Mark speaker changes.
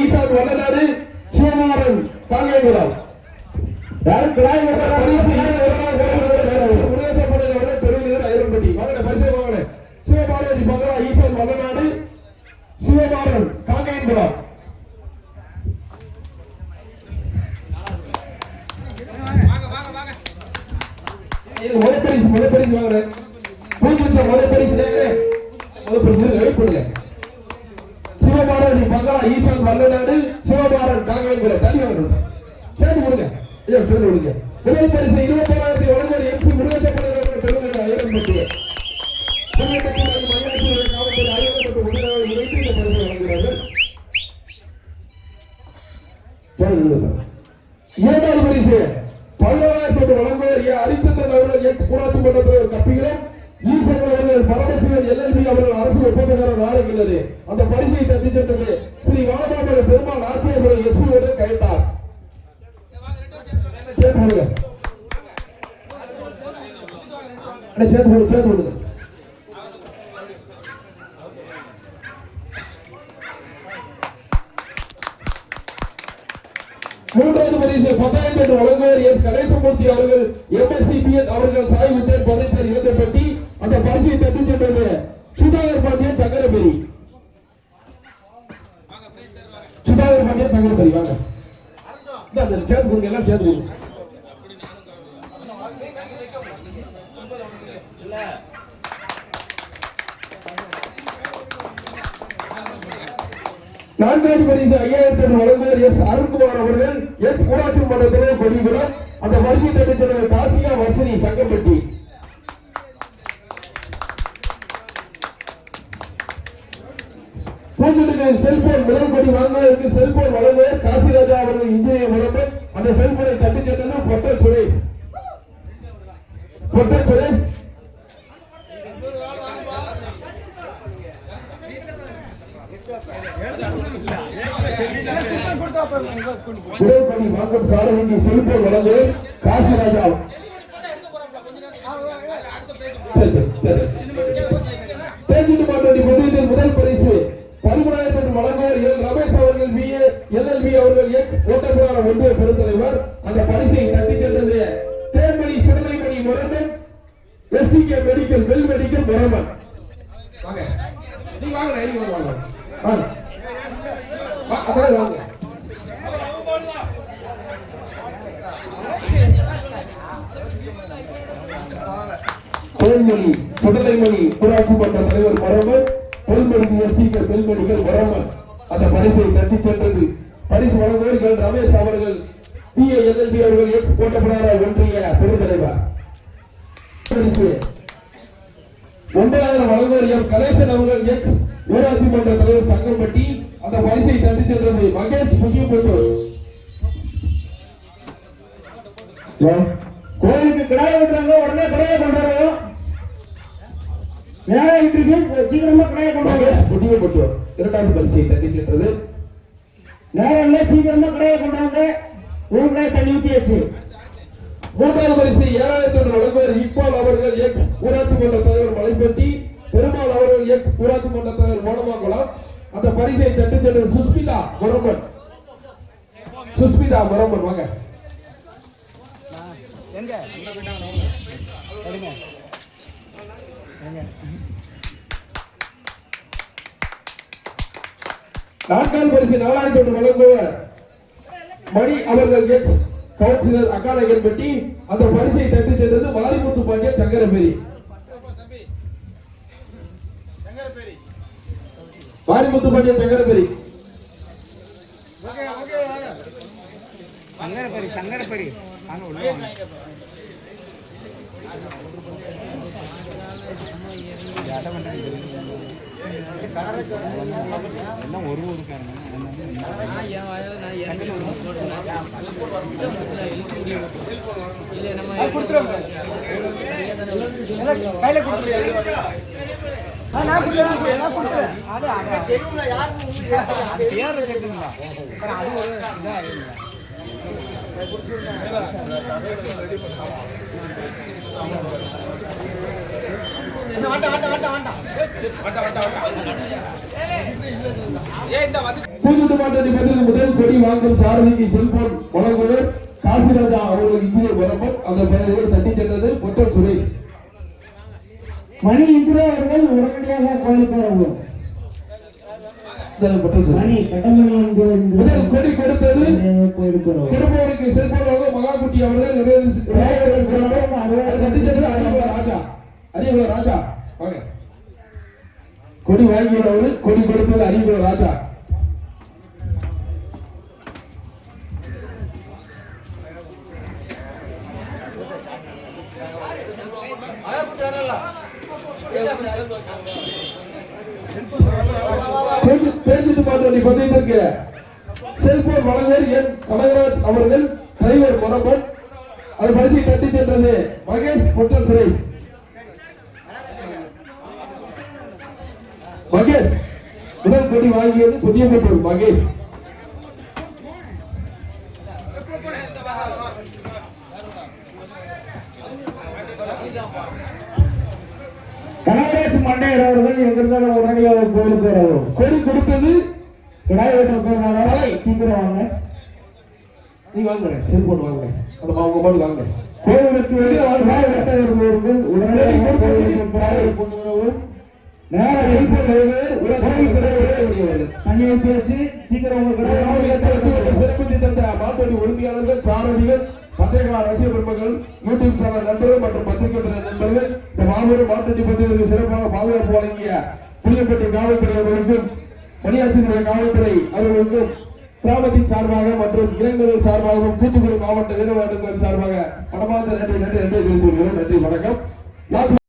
Speaker 1: ஈசான் வல்லநாடு சிவகுமாரன் காங்கேயகுளம்
Speaker 2: யாரு கிடாய்
Speaker 1: அவர்கள் தொழிலதிபர் ஐரன்பட்டி வாங்கட பரிசை வாங்கட சிவபார்வதி பங்களா ஈசான் வல்லநாடு சிவபாரன் காங்கேயகுளம் இது முதல் பரிசு முதல் பரிசு வாங்குறேன் பூஜ்ஜியத்துல முதல் பரிசு. முதல் பரிசு. வெயிட் பண்ணுங்க சங்கரா ஈசன் வல்லநாடு சிவபாரன் காங்கேயகுளம் தள்ளி வாங்கணும் சேர்த்து கொடுங்க ஐயா சேர்த்து கொடுங்க முதல் பரிசு இருபத்தோராயிரத்தி வழங்குவர் எம்சி முருகேசப்படன் அவர்கள் பெறுவது ஐரம் பட்டு இரண்டாவது பரிசு பதினோராயிரத்தி ஒன்று வழங்குவர் ஏ. ஹரிச்சந்திரன் அவர்கள் எக்ஸ் ஊராட்சி மன்ற தலைவர் கப்பிகளும் ஈஸ்வரன் அவர்கள் பரமசிவன் எல்எல்பி அவர்கள் அரசு ஒப்பந்தக்காரர் நாளைக்குள்ளது அந்த பரிசை தட்டி சென்றது ஸ்ரீ வானபாபுர பெருமாள் ஆட்சியர் எஸ்பி உடன் கைத்தார் சேர்த்து போடுங்க சேர்த்து போடு சேர்த்து போடுங்க. மூன்றாவது பரிசு பத்தாயிரம் என்று வழங்குவர் எஸ். கணேசமூர்த்தி அவர்கள் எம்எஸ்சிபிஎன் அவர்கள் சாய் உத்தேன் பதவி பழனிசாமி பற்றி அந்த பரிசை தட்டி சென்றது சுதாகர் பாண்டியன் சங்கரபெரி சுதாகர் பாண்டியன் சங்கரபெரி வாங்க. அந்த இந்த சேர்த்து கொடுங்க எல்லாம் சேர்த்து கொடுங்க. நான்காவது பரிசு ஐயாயிரத்தி ஐநூறு வழங்குவர் எஸ் அருண்குமார் அவர்கள் எஸ் ஊராட்சி மன்றத்திலே கொடிபுரம். அந்த வருஷத்தை தட்டி காசியா வசனி சங்கம்பட்டி. பூஜைக்கு செல்போன் முதல்படி வாங்குவதற்கு செல்போன் வழங்குவர் காசிராஜா அவர்கள் இன்ஜினியர் முகமது அந்த செல்போனை தட்டி சென்றது பொட்டல் சுரேஷ். பொட்டல் சுரேஷ். முதல்படி வாங்கும் சாரதிக்கு செல்போன் வழங்குவர் காசிராஜா. சரி சரி. எல். ரமேஷ் அவர்கள் பி. எல்எல்பி அவர்கள் எக்ஸ். ஓட்டப்பிரான ஒன்றிய பெருந்தலைவர். அந்த பரிசை தட்டி சென்றது Thenmani Sudalaimani Muraman STK medical Vel medical Muraman வாங்க. நீங்க வாங்க நீங்க வாங்க வாங்க. வா, வாங்க. பொன்மணி சுடலைமணி ஊராட்சி மன்ற தலைவர் மரமன் பொன்மணி எஸ்டிக்கள் பெல்மணிகள் மரமன் அந்த பரிசை தட்டி சென்றது. பரிசு வழங்குவர்கள் ரமேஷ் அவர்கள். பி ஏ எல்எல்பி அவர்கள் எக்ஸ் கோட்டப்படார ஒன்றிய பெருந்தலைவர். ஒன்பதாயிரம் வழங்குவர் எம் கணேசன் அவர்கள் எக்ஸ் ஊராட்சி மன்ற தலைவர் சங்கம்பட்டி அந்த பரிசை தட்டி சென்றது மகேஷ் புகியமுத்தூர்
Speaker 2: கோயிலுக்கு கிடாய் உடனே கிடாய கொண்டாடுறோம் இருக்கு சீக்கிரமா கிடாய
Speaker 1: மகேஷ் புகியமுத்தூர் இரண்டாவது பரிசை தட்டி சென்றது.
Speaker 2: நேரம் இல்ல சீக்கிரமா கிடாய கொண்டாங்க ஒரு கிடாய் தண்ணி
Speaker 1: மூன்றாவது பரிசு ஏழாயிரத்தி ஒன்று வழங்குவர் இக்பால் அவர்கள் எக்ஸ் ஊராட்சி மன்ற தலைவர் மலைப்பட்டி பெருமாள் அவர்கள் எக்ஸ் ஊராட்சி மன்ற தலைவர் மோனமாங்குளம் அந்த பரிசை தட்டி சென்றது சுஸ்மிதா முரமன் சுஸ்மிதா முரமன் வாங்க. நான்காவது பரிசு நாலாயிரத்தி ஒன்று வழங்குவர் மணி அவர்கள் எக்ஸ் கவுன்சிலர் அக்காநகர்பட்டி அந்த பரிசை தட்டி சென்றது மாரிமுத்து பாண்டிய சங்கரபெரி. மாரிமுத்து பாண்டிய சங்கரபெரி.
Speaker 3: சங்கரபெரி சங்கரபெரி அங்க உள்ள வாங்க. இது அட்டை பண்றது இது. எல்லாம் ஒரு ஊருக்காரங்க பேர் கேட்டுங்களா அது ஒரு இதா இல்லை
Speaker 1: பூந்தொட்டு முதல் கொடி வாங்கும் சாரதிக்கு செல்போன் வழங்குவர் காசிராஜா அவர்களுக்கு இன்ஜினியர் வரப்பன் அந்த பெயரை தட்டி சென்றது பொட்டல் சுரேஷ்.
Speaker 2: மணி இந்திரா அவர்கள் உடனடியாக கோயிலுக்கு வரவும்
Speaker 1: முதல் கொடி கொடுத்தது
Speaker 2: கோயிலுக்கு வரவும்
Speaker 1: கொடுப்பவருக்கு செல்போன் வாங்க மகாகுட்டி அவர்கள் அதை தட்டி சென்றது அரியகுல ராஜா. வாங்க. கொடி வாங்கியவர் கொடி கொடுப்பது அரியகுல ராஜா. தேர்ந்து- தேர்ந்தெடுத்து மாற்ற பந்தயத்திற்கு செல்போன் வழங்குவர் என் கனகராஜ் அவர்கள் டிரைவர் மரபன் அது பரிசை கட்டி சென்றது மகேஷ் பொட்டல் சுரேஷ். மகேஷ். முதல் கொடி வாங்கியது புதிய பெற்றோர் மகேஷ்.
Speaker 2: கனகராஜ் மண்டையர் அவர்கள் எங்கிருந்தாலும் உடனடியாக கோயிலுக்கு வரவும்.
Speaker 1: கொடி கொடுத்தது
Speaker 2: வெட்ட போனாலும் சீக்கிரம் வாங்க
Speaker 1: நீங்க வாங்க செல்போன் வாங்க. அந்த உங்க மாதிரி வாங்க.
Speaker 2: கோவிலுக்கு வெளியே வருபவர்கள் உடனடியாக வரவும். நேர செல்போன் தண்ணி ஊற்றி வச்சு சீக்கிரம் உங்க கிடாய்
Speaker 1: சிறப்பித்து தந்த மாட்டோடி உரிமையாளர்கள் சாரதிகள் பந்தயகால ரசிக பெருமக்கள் யூடியூப் சேனல் நண்பர்கள் மற்றும் பத்திரிகை துறை நண்பர்கள் இந்த மாபெரும் மாட்டோடி பந்தயங்களுக்கு சிறப்பாக பாதுகாப்பு வழங்கிய புளியப்பட்டி காவல்துறை அவர்களுக்கும் பணியாற்றிய காவல்துறை அவர்களுக்கும் கிராமத்தின் சார்பாக மற்றும் இளைஞர்கள் சார்பாகவும் தூத்துக்குடி மாவட்ட வீரவாட்டுகள் சார்பாக மனமார்ந்த நன்றி நன்றி நன்றி தெரிவித்துக் கொள்கிறோம். நன்றி வணக்கம். நான்